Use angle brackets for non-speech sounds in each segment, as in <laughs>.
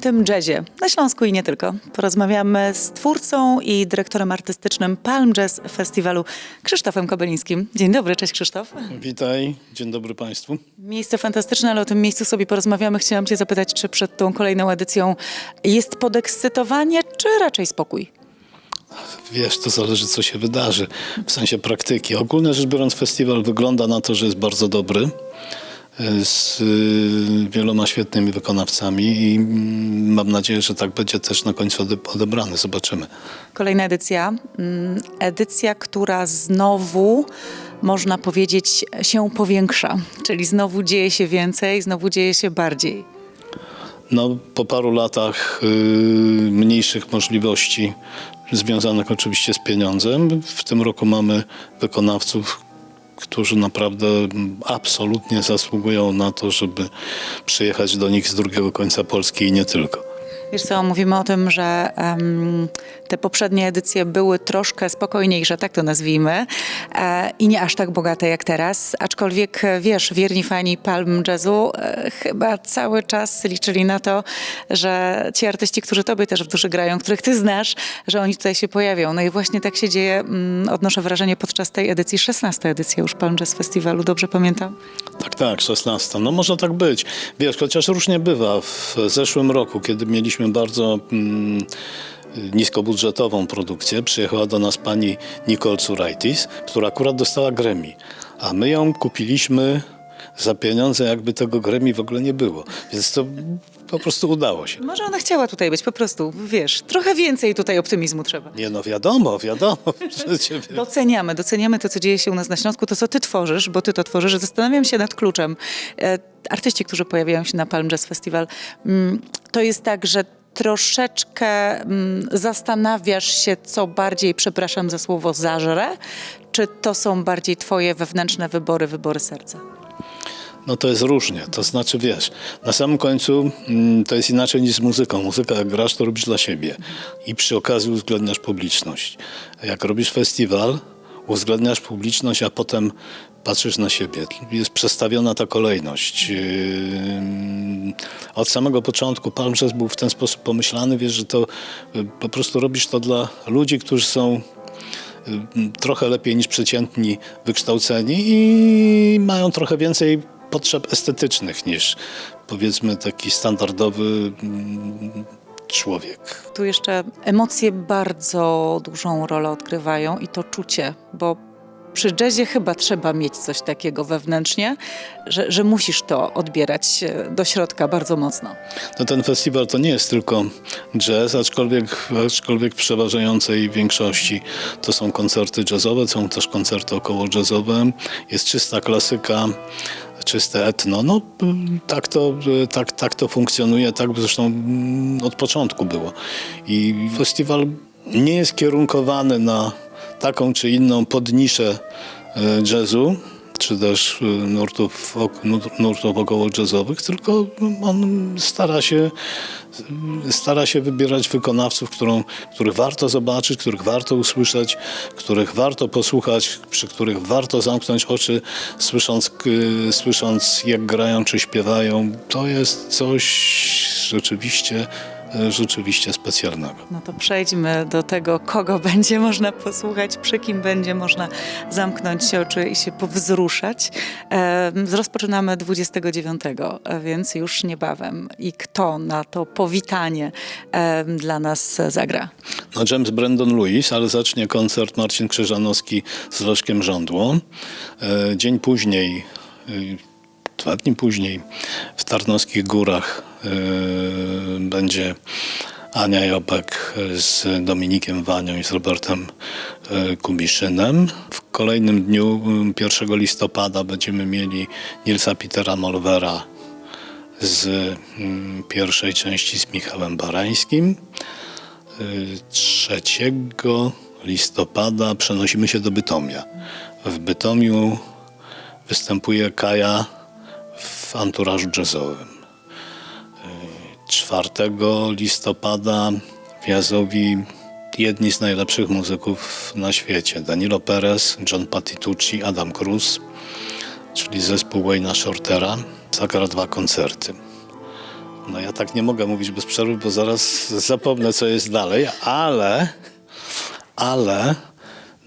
całym tym jazzie na Śląsku i nie tylko. Porozmawiamy z twórcą i dyrektorem artystycznym Palm Jazz Festiwalu Krzysztofem Kobelińskim. Dzień dobry, cześć Krzysztof. Witaj, dzień dobry Państwu. Miejsce fantastyczne, ale o tym miejscu sobie porozmawiamy. Chciałam Cię zapytać, czy przed tą kolejną edycją jest podekscytowanie, czy raczej spokój? Wiesz, to zależy co się wydarzy w sensie praktyki. Ogólnie rzecz biorąc festiwal wygląda na to, że jest bardzo dobry z y, wieloma świetnymi wykonawcami i mm, mam nadzieję, że tak będzie też na końcu ode- odebrany. Zobaczymy. Kolejna edycja, mm, edycja, która znowu, można powiedzieć, się powiększa, czyli znowu dzieje się więcej, znowu dzieje się bardziej. No, po paru latach y, mniejszych możliwości związanych oczywiście z pieniądzem, w tym roku mamy wykonawców, którzy naprawdę absolutnie zasługują na to, żeby przyjechać do nich z drugiego końca Polski i nie tylko. Wiesz co, mówimy o tym, że em, te poprzednie edycje były troszkę spokojniejsze, tak to nazwijmy, e, i nie aż tak bogate jak teraz, aczkolwiek e, wiesz, wierni fani Palm Jazzu e, chyba cały czas liczyli na to, że ci artyści, którzy tobie też w duszy grają, których ty znasz, że oni tutaj się pojawią. No i właśnie tak się dzieje, mm, odnoszę wrażenie podczas tej edycji, 16 edycja już Palm Jazz Festiwalu, dobrze pamiętam? Tak, tak, 16. No może tak być. Wiesz, chociaż różnie bywa. W zeszłym roku, kiedy mieliśmy bardzo mm, niskobudżetową produkcję, przyjechała do nas pani Nicole Curaitis, która akurat dostała Grammy. A my ją kupiliśmy za pieniądze, jakby tego Grammy w ogóle nie było. Więc to po prostu udało się. Może ona chciała tutaj być, po prostu, wiesz, trochę więcej tutaj optymizmu trzeba. Nie no, wiadomo, wiadomo. <laughs> Przecież Doceniamy, doceniamy to, co dzieje się u nas na Śląsku, to, co ty tworzysz, bo ty to tworzysz. Zastanawiam się nad kluczem. E, artyści, którzy pojawiają się na Palm Jazz Festival, mm, to jest tak, że troszeczkę mm, zastanawiasz się, co bardziej, przepraszam za słowo, zażre, czy to są bardziej twoje wewnętrzne wybory, wybory serca? No to jest różnie. To znaczy, wiesz, na samym końcu mm, to jest inaczej niż z muzyką. Muzyka jak grasz, to robisz dla siebie i przy okazji uwzględniasz publiczność. Jak robisz festiwal, uwzględniasz publiczność, a potem patrzysz na siebie. Jest przestawiona ta kolejność. Yy, Od samego początku Palm Jazz był w ten sposób pomyślany, wiesz, że to y, po prostu robisz to dla ludzi, którzy są y, trochę lepiej niż przeciętni wykształceni i mają trochę więcej potrzeb estetycznych niż powiedzmy taki standardowy mm, człowiek. Tu jeszcze emocje bardzo dużą rolę odgrywają i to czucie, bo przy jazzie chyba trzeba mieć coś takiego wewnętrznie, że, że musisz to odbierać e, do środka bardzo mocno. No ten festiwal to nie jest tylko jazz, aczkolwiek, aczkolwiek w przeważającej większości to są koncerty jazzowe, są też koncerty około jazzowe, jest czysta klasyka, czyste etno. No tak to, tak, tak to funkcjonuje, tak zresztą od początku było. I festiwal nie jest kierunkowany na taką czy inną podniszę e, jazzu, czy też e, nurtów, nurtów około jazzowych, tylko on stara się, stara się wybierać wykonawców, którą, których warto zobaczyć, których warto usłyszeć, których warto posłuchać, przy których warto zamknąć oczy, słysząc, k- słysząc jak grają czy śpiewają. To jest coś rzeczywiście, rzeczywiście specjalnego. No to przejdźmy do tego, kogo <laughs> będzie można posłuchać, przy kim będzie można zamknąć oczy i się powzruszać. E, rozpoczynamy 29, a więc już niebawem. I kto na to powitanie e, dla nas zagra? No James Brandon Lewis, ale zacznie koncert Marcin Krzyżanowski z Leszkiem Żądło. E, Dzień później, e, dwa dni później w Tarnowskich Górach e, będzie Ania Jobek z Dominikiem Wanią i z Robertem e, Kubiszynem. W kolejnym dniu, m, 1 listopada, będziemy mieli Nilsa Petera Molvera z mm, pierwszej części z Michałem Barańskim. 3 listopada przenosimy się do Bytomia. W Bytomiu występuje Kaja w anturażu jazzowym. 4 listopada w Jazowi jedni z najlepszych muzyków na świecie. Danilo Perez, John Patitucci, Adam Cruz, czyli zespół Wayne'a Shortera, zagra dwa koncerty. No ja tak nie mogę mówić bez przerwy, bo zaraz zapomnę, co jest dalej, ale, ale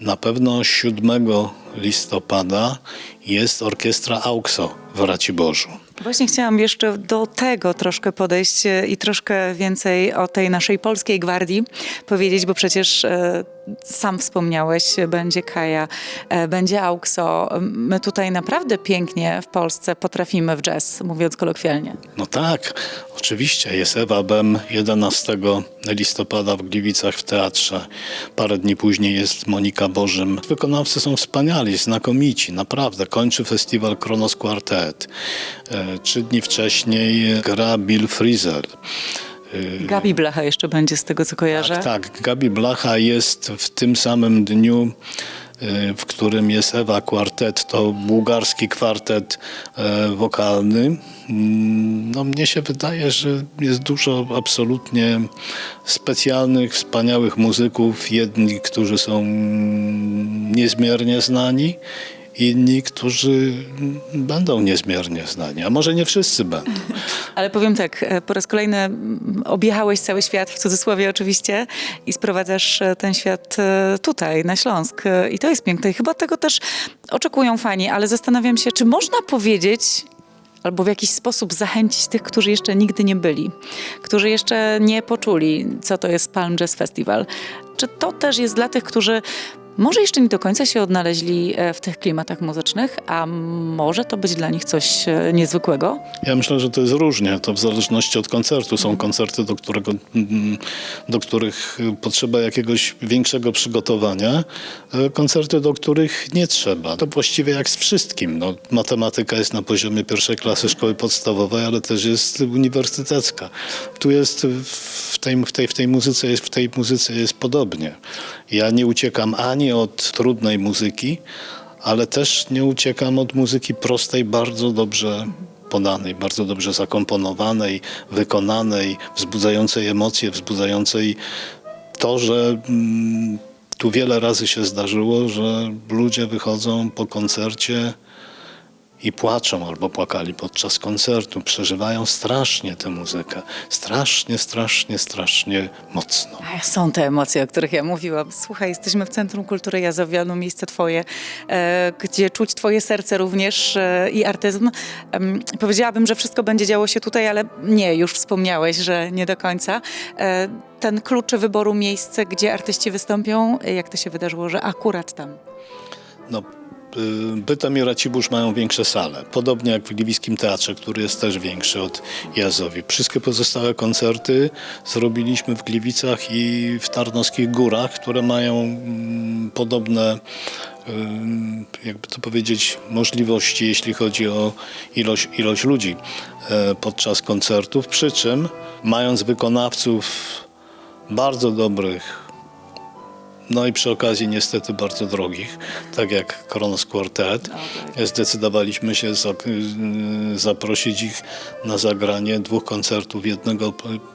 na pewno 7 listopada jest orkiestra AUXO w Raciborzu. Właśnie chciałam jeszcze do tego troszkę podejść e, i troszkę więcej o tej naszej polskiej gwardii powiedzieć, bo przecież e, sam wspomniałeś, będzie Kaja, e, będzie Auxo. My tutaj naprawdę pięknie w Polsce potrafimy w jazz, mówiąc kolokwialnie. No tak, oczywiście. Jest Ewa Bem 11 listopada w Gliwicach w teatrze. Parę dni później jest Monika Bożym. Wykonawcy są wspaniali, znakomici, naprawdę. Kończy festiwal Kronos Quartet. Trzy dni wcześniej gra Bill Frisell. Gabi Blacha jeszcze będzie z tego, co kojarzę. Tak, tak. Gabi Blacha jest w tym samym dniu, y, w którym jest Ewa Quartet, to bułgarski kwartet e, wokalny. Mm, No mnie się wydaje, że jest dużo absolutnie specjalnych, wspaniałych muzyków. Jedni, którzy są mm, niezmiernie znani, inni, którzy będą niezmiernie znani, a może nie wszyscy będą. <laughs> Ale powiem tak, e, po raz kolejny objechałeś cały świat, w cudzysłowie oczywiście, i sprowadzasz e, ten świat e, tutaj, na Śląsk. I to jest piękne. I chyba tego też oczekują fani, ale zastanawiam się, czy można powiedzieć, albo w jakiś sposób zachęcić tych, którzy jeszcze nigdy nie byli, którzy jeszcze nie poczuli, co to jest Palm Jazz Festival. Czy to też jest dla tych, którzy może jeszcze nie do końca się odnaleźli e, w tych klimatach muzycznych, a może to być dla nich coś e, niezwykłego? Ja myślę, że to jest różnie. To w zależności od koncertu. Są koncerty, do, którego, mm, do których potrzeba jakiegoś większego przygotowania, e, koncerty, do których nie trzeba. To właściwie jak z wszystkim. No, matematyka jest na poziomie pierwszej klasy szkoły podstawowej, ale też jest uniwersytecka. Tu jest w tej, w tej, w tej, muzyce, jest, w tej muzyce jest podobnie. Ja nie uciekam ani od trudnej muzyki, ale też nie uciekam od muzyki prostej, bardzo dobrze podanej, bardzo dobrze zakomponowanej, wykonanej, wzbudzającej emocje, wzbudzającej to, że mm, tu wiele razy się zdarzyło, że ludzie wychodzą po koncercie i płaczą albo płakali podczas koncertu, przeżywają strasznie tę muzykę. Strasznie, strasznie, strasznie mocno. Są te emocje, o których ja mówiłam. Słuchaj, jesteśmy w Centrum Kultury Jazowianu, miejsce twoje, e, gdzie czuć twoje serce również e, i artyzm. Powiedziałabym, że wszystko będzie działo się tutaj, ale nie, już wspomniałeś, że nie do końca. E, ten klucz wyboru miejsca, gdzie artyści wystąpią, jak to się wydarzyło, że akurat tam? No, Bytom i Racibórz mają większe sale, podobnie jak w Gliwickim Teatrze, który jest też większy od Jazowi. Wszystkie pozostałe koncerty zrobiliśmy w Gliwicach i w Tarnowskich Górach, które mają mm, podobne, ym, jakby to powiedzieć, możliwości, jeśli chodzi o ilość, ilość ludzi e, podczas koncertów. Przy czym, mając wykonawców bardzo dobrych, no i przy okazji niestety bardzo drogich, tak jak Kronos Quartet. Zdecydowaliśmy się y, zaprosić ich na zagranie dwóch koncertów, jednego,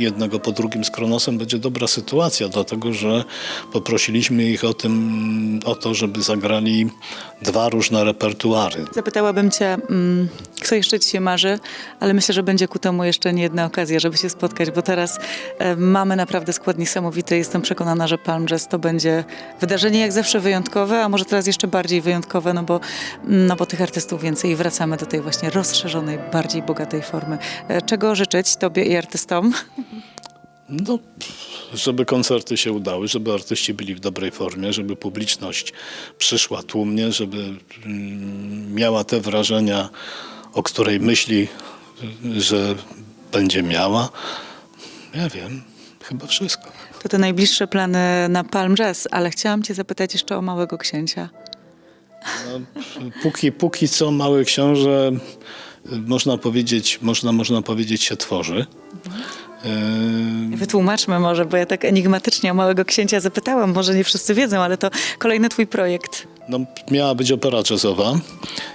jednego po drugim z Kronosem. Będzie dobra sytuacja, dlatego że poprosiliśmy ich o, tym, o to, żeby zagrali dwa różne repertuary. Zapytałabym cię, mm, kto jeszcze ci się marzy, ale myślę, że będzie ku temu jeszcze nie jedna okazja, żeby się spotkać, bo teraz e, mamy naprawdę skład niesamowity. Jestem przekonana, że Palm Jazz to będzie wydarzenie jak zawsze wyjątkowe, a może teraz jeszcze bardziej wyjątkowe, no bo, no bo tych artystów więcej i wracamy do tej właśnie rozszerzonej, bardziej bogatej formy. E, Czego życzyć tobie i artystom? No, żeby koncerty się udały, żeby artyści byli w dobrej formie, żeby publiczność przyszła tłumnie, żeby mm, miała te wrażenia, o której myśli, że będzie miała. Ja wiem, chyba wszystko. To te najbliższe plany na Palm Jazz, ale chciałam cię zapytać jeszcze o Małego Księcia. No, póki, póki co Mały Książę, można powiedzieć, można, można powiedzieć się tworzy. Y, Wytłumaczmy może, bo ja tak enigmatycznie o Małego Księcia zapytałam, może nie wszyscy wiedzą, ale to kolejny twój projekt. No, miała być opera jazzowa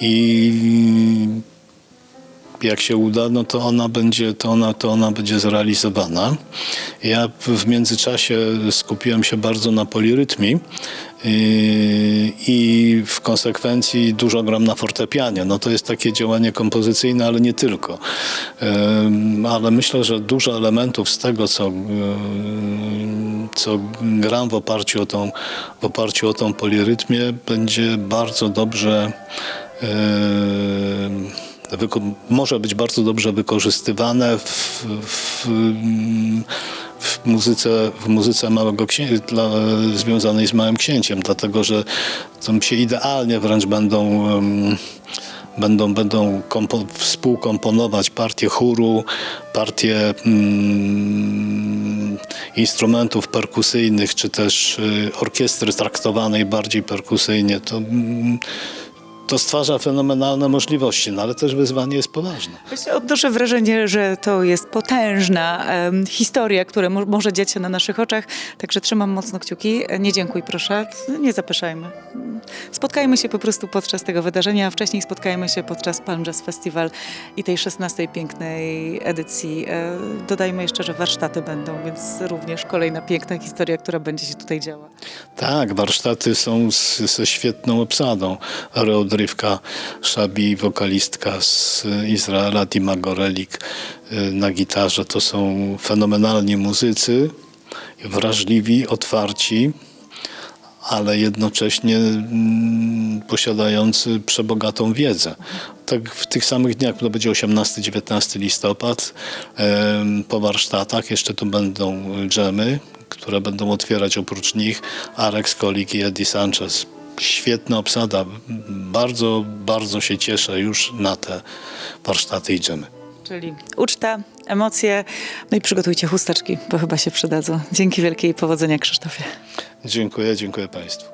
i jak się uda, no to ona będzie, to ona, to ona będzie zrealizowana. Ja w- międzyczasie skupiłem się bardzo na polirytmii yy, i w konsekwencji dużo gram na fortepianie. No to jest takie działanie kompozycyjne, ale nie tylko. Ym, Ale myślę, że dużo elementów z tego, co, ym, co gram w oparciu o tą, w oparciu o tą polirytmię, będzie bardzo dobrze może być bardzo dobrze wykorzystywane w, w, w muzyce, w muzyce Małego Księcia, dla, związanej z Małym Księciem, dlatego że tam się idealnie wręcz będą em, będą, będą kompo, współkomponować partie chóru, partie mm, instrumentów perkusyjnych, czy też y, orkiestry traktowanej bardziej perkusyjnie. To, mm, to stwarza fenomenalne możliwości, no ale też wyzwanie jest poważne. Właśnie Odnoszę wrażenie, że to jest potężna em, historia, która mo- może dziać się na naszych oczach, także trzymam mocno kciuki. Nie dziękuj proszę, nie zapeszajmy. Spotkajmy się po prostu podczas tego wydarzenia, a wcześniej spotkajmy się podczas Palm Jazz Festival i tej 16 pięknej edycji. E, Dodajmy jeszcze, że warsztaty będą, więc również kolejna piękna historia, która będzie się tutaj działa. Tak, warsztaty są z, ze świetną obsadą. Reodrywka Szabi, wokalistka z Izraela, Dima Gorelik y, na gitarze. To są fenomenalni muzycy, wrażliwi, otwarci, ale jednocześnie mm, posiadający przebogatą wiedzę. Tak w tych samych dniach, to będzie 18-19 listopad, po warsztatach jeszcze tu będą dżemy, które będą otwierać oprócz nich Alex Kolik i Eddie Sanchez. Świetna obsada. Bardzo, bardzo się cieszę już na te warsztaty i dżemy. Czyli uczta, emocje, no i przygotujcie chusteczki, bo chyba się przydadzą. Dzięki wielkiej powodzenia Krzysztofie. Dziękuję, dziękuję Państwu.